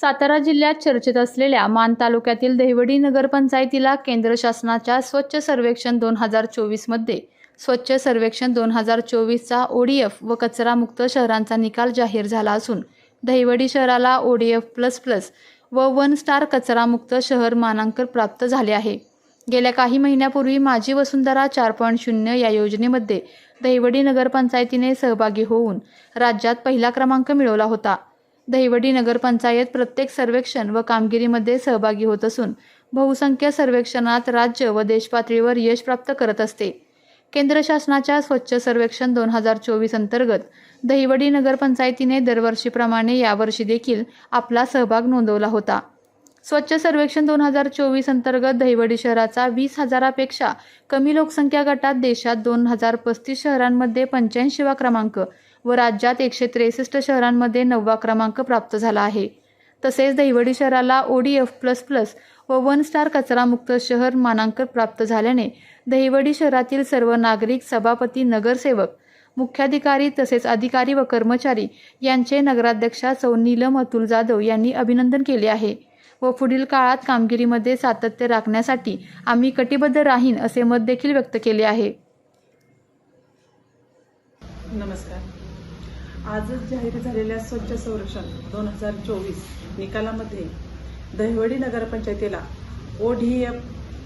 सातारा जिल्ह्यात चर्चेत असलेल्या मान तालुक्यातील दहिवडी नगरपंचायतीला केंद्र शासनाच्या स्वच्छ सर्वेक्षण दोन हजार चोवीसमध्ये स्वच्छ सर्वेक्षण दोन हजार चोवीसचा ओडीएफ व कचरामुक्त शहरांचा निकाल जाहीर झाला असून दहिवडी शहराला ओडीएफ प्लस प्लस व वन स्टार कचरामुक्त शहर मानांकन प्राप्त झाले आहे. गेल्या काही महिन्यापूर्वी माझी वसुंधरा चार पॉईंट शून्य या योजनेमध्ये दहिवडी नगरपंचायतीने सहभागी होऊन राज्यात पहिला क्रमांक मिळवला होता. दहिवडी नगरपंचायत प्रत्येक सर्वेक्षण व कामगिरीमध्ये सहभागी होत असून बहुसंख्य सर्वेक्षणात राज्य व देशपातळीवर यश प्राप्त करत असते. केंद्र शासनाच्या स्वच्छ सर्वेक्षण दोन हजार चोवीस अंतर्गत दहिवडी नगरपंचायतीने दरवर्षीप्रमाणे यावर्षी देखील आपला सहभाग नोंदवला होता. स्वच्छ सर्वेक्षण दोन हजार चोवीस अंतर्गत दहिवडी शहराचा वीस हजारापेक्षा कमी लोकसंख्या गटात देशात दोन हजार पस्तीस शहरांमध्ये पंच्याऐंशीवा क्रमांक व राज्यात एकशे त्रेसष्ट शहरांमध्ये नववा क्रमांक प्राप्त झाला आहे. तसेच दहिवडी शहराला O D F plus plus व वन स्टार कचरामुक्त शहर मानांकन प्राप्त झाल्याने दहिवडी शहरातील सर्व नागरिक सभापती नगरसेवक मुख्याधिकारी तसेच अधिकारी व कर्मचारी यांचे नगराध्यक्षा सौ नीलम अतुल जाधव यांनी अभिनंदन केले आहे व पुढील काळात कामगिरीमध्ये सातत्य राखण्यासाठी आम्ही कटिबद्ध राहीन असे मत देखील व्यक्त केले आहे. नमस्कार. आजच जाहीर झालेल्या स्वच्छ संरक्षण दोन हजार चोवीस निकालामध्ये Dahiwadi नगरपंचायतीला O D F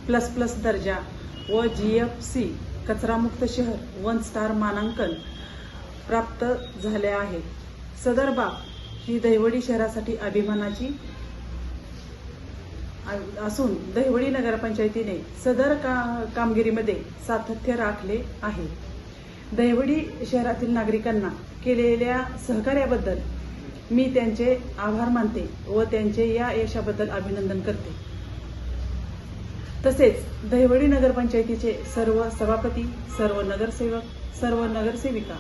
plus plus दर्जा व जी एफ सी कचरामुक्त शहर वन स्टार मानांकन प्राप्त झाले आहे. सदर बाब ही दहिवडी शहरासाठी अभिमानाची आ- असून दहिवडी नगरपंचायतीने सदर का कामगिरीमध्ये सातत्य राखले आहे. दहिवडी शहरातील नागरिकांना केलेल्या सहकार्याबद्दल मी त्यांचे आभार मानते व त्यांचे या यशाबद्दल अभिनंदन करते. तसेच दहिवडी नगरपंचायतीचे सर्व सभापती सर्व नगरसेवक सर्व नगरसेविका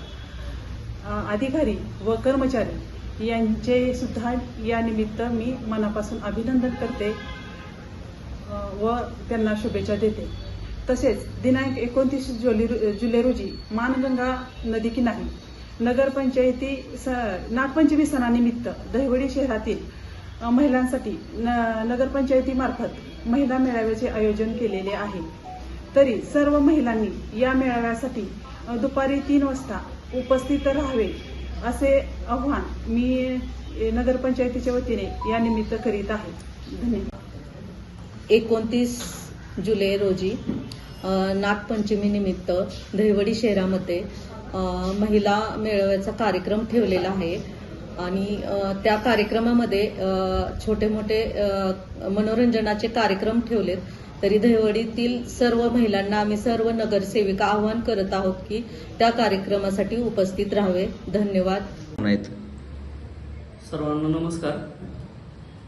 अधिकारी व कर्मचारी यांचे सुद्धा या निमित्त मी मनापासून अभिनंदन करते व त्यांना शुभेच्छा देते. तसेच दिनांक एकोणतीस जुलै जुलै रोजी मानगंगा नदी किनारी नगरपंचायती स नागपंचमी सणानिमित्त दहिवडी शहरातील महिलांसाठी न नगरपंचायतीमार्फत महिला मेळाव्याचे आयोजन केलेले आहे. तरी सर्व महिलांनी या मेळाव्यासाठी दुपारी तीन वाजता उपस्थित राहावे असे आव्हान मी नगरपंचायतीच्या वतीने या निमित्त करीत आहे. धन्यवाद. एकोणतीस जुलै रोजी नागपंचमीनिमित्त दहिवडी शहरामध्ये महिला मेळाव्याचा कार्यक्रम ठेवलेला आहे. आणि त्या कार्यक्रमामध्ये छोटे मोठे मनोरंजनाचे कार्यक्रम ठेवलेत. तरी दहिवडीतील सर्व महिलांना आम्ही सर्व नगरसेविका आवाहन करत आहोत की त्या कार्यक्रमासाठी उपस्थित राहावे. धन्यवाद. सर्वांना नमस्कार.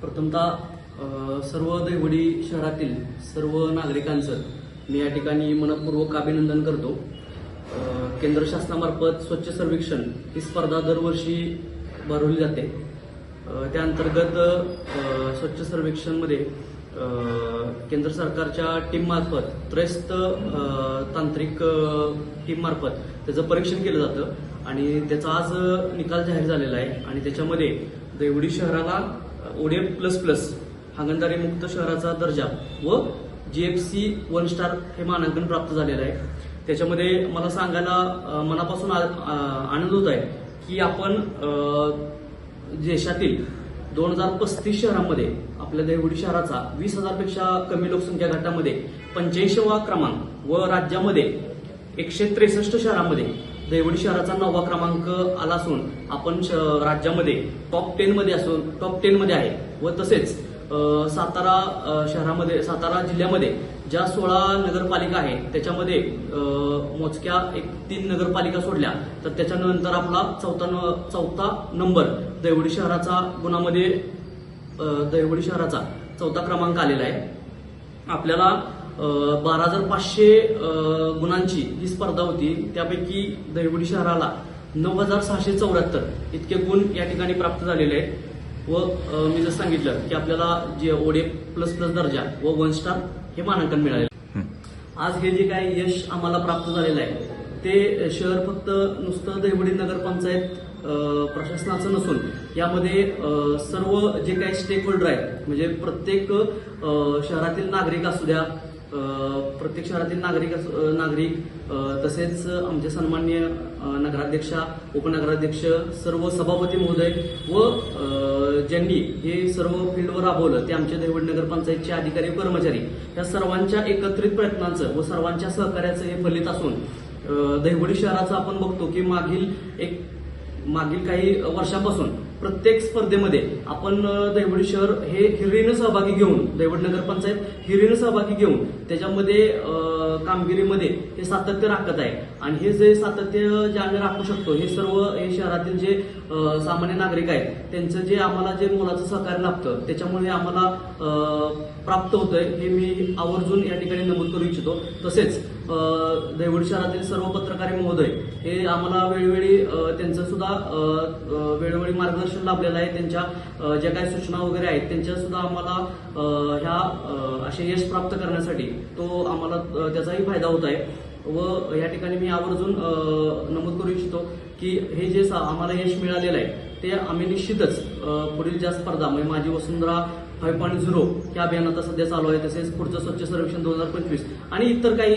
प्रथमतः सर्व दैवडी शहरातील सर्व नागरिकांचं मी या ठिकाणी मनपूर्वक अभिनंदन करतो. केंद्र शासनामार्फत स्वच्छ सर्वेक्षण ही स्पर्धा दरवर्षी भरवली जाते. त्या अंतर्गत स्वच्छ सर्वेक्षणमध्ये केंद्र सरकारच्या टीममार्फत त्रयस्थ तांत्रिक टीममार्फत त्याचं परीक्षण केलं जातं आणि त्याचा आज निकाल जाहीर झालेला आहे आणि त्याच्यामध्ये देवडी शहराला ओडीएफ प्लस प्लस हागणदारी मुक्त शहराचा दर्जा व जीएफसी वन स्टार हे मानांकन प्राप्त झालेलं आहे. त्याच्यामध्ये मला सांगायला मनापासून आ- आनंद होत आहे की आपण देशातील दोन हजार पस्तीस शहरांमध्ये आपल्या देवगुडी शहराचा वीस हजारपेक्षा कमी लोकसंख्या गटामध्ये पंच्याऐंशीवा क्रमांक व राज्यामध्ये एकशे त्रेसष्ट शहरांमध्ये देवगुडी शहराचा नववा क्रमांक आला असून आपण श- राज्यामध्ये टॉप टेनमध्ये असून टॉप टेनमध्ये आहे व तसेच सातारा शहरामध्ये सातारा जिल्ह्यामध्ये ज्या सोळा नगरपालिका आहे त्याच्यामध्ये मोजक्या एक तीन नगरपालिका सोडल्या तर त्याच्यानंतर आपला चौथा न- चौथा नंबर दैवडी शहराचा गुणामध्ये दैवडी शहराचा चौथा क्रमांक आलेला आहे. आपल्याला बारा हजार पाचशे गुणांची ही स्पर्धा होती. त्यापैकी दहिवडी शहराला नऊ हजार सहाशे चौऱ्याहत्तर इतके गुण या ठिकाणी प्राप्त झालेले आहेत. व मी जसं सांगितलं की आपल्याला जे ओडे प्लस प्लस दर्जा व वन स्टार हे मानांकन मिळाले आज हे जे काही यश आम्हाला प्राप्त झालेलं आहे ते शहर फक्त नुसतं देवडी नगरपंचायत प्रशासनाचं नसून यामध्ये सर्व जे काही स्टेक होल्डर आहेत म्हणजे प्रत्येक शहरातील नागरिक असू द्या प्रत्येक शहरातील नागरिक नागरिक तसेच आमचे सन्मान्य नगराध्यक्षा उपनगराध्यक्ष सर्व सभापती महोदय व ज्यांनी हे सर्व फील्डवर राबवलं ते आमचे देवड नगरपंचायतचे अधिकारी व कर्मचारी या सर्वांच्या एकत्रित प्रयत्नांचं व सर्वांच्या सहकार्याचं हे फलित असून दहिवडी शहराचं आपण बघतो की मागील एक मागील काही वर्षापासून प्रत्येक स्पर्धेमध्ये आपण दैवडी शहर हे हिरीनं सहभागी घेऊन दैवड नगरपंचायत हिरीनं सहभागी घेऊन त्याच्यामध्ये कामगिरीमध्ये हे सातत्य राखत आहे. आणि हे जे सातत्य जे आम्ही राखू शकतो हे सर्व हे शहरातील जे सामान्य नागरिक आहेत त्यांचं जे आम्हाला जे मोलाचं सहकार्य लाभतं त्याच्यामुळे आम्हाला प्राप्त होतंय हे मी आवर्जून या ठिकाणी नमूद करू इच्छितो. तसेच अ, शहरातील सर्व पत्रकारी महोदय हे आम्हाला वेळोवेळी त्यांचं सुद्धा वेळोवेळी मार्गदर्शन लाभलेलं आहे. त्यांच्या ज्या काही सूचना वगैरे आहेत त्यांच्या सुद्धा आम्हाला ह्या असे यश प्राप्त करण्यासाठी तो आम्हाला त्याचाही फायदा होत आहे. व या ठिकाणी मी आवर्जून नमूद करू इच्छितो की हे जे सा- आम्हाला यश मिळालेलं आहे ते आम्ही निश्चितच पुढील ज्या स्पर्धा म्हणजे माझी वसुंधरा फाईव्ह पॉईंट झिरो या अभियान आता सध्या चालू आहे तसेच पुढचं स्वच्छ सर्वेक्षण दोन हजार पंचवीस आणि इतर काही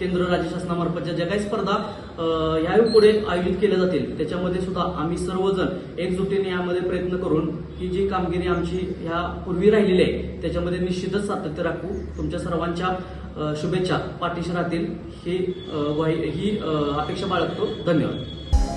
केंद्र राज्य शासनामार्फतच्या ज्या काही स्पर्धा ह्याही पुढे आयोजित केल्या जातील. त्याच्यामध्ये सुद्धा आम्ही सर्वजण एकजुटीने यामध्ये प्रयत्न करून ही जी कामगिरी आमची ह्या पूर्वी राहिलेली आहे त्याच्यामध्ये निश्चितच सातत्य राखू. तुमच्या सर्वांच्या शुभेच्छा पाठीशी राहतील. ही ही अपेक्षा बाळगतो. धन्यवाद.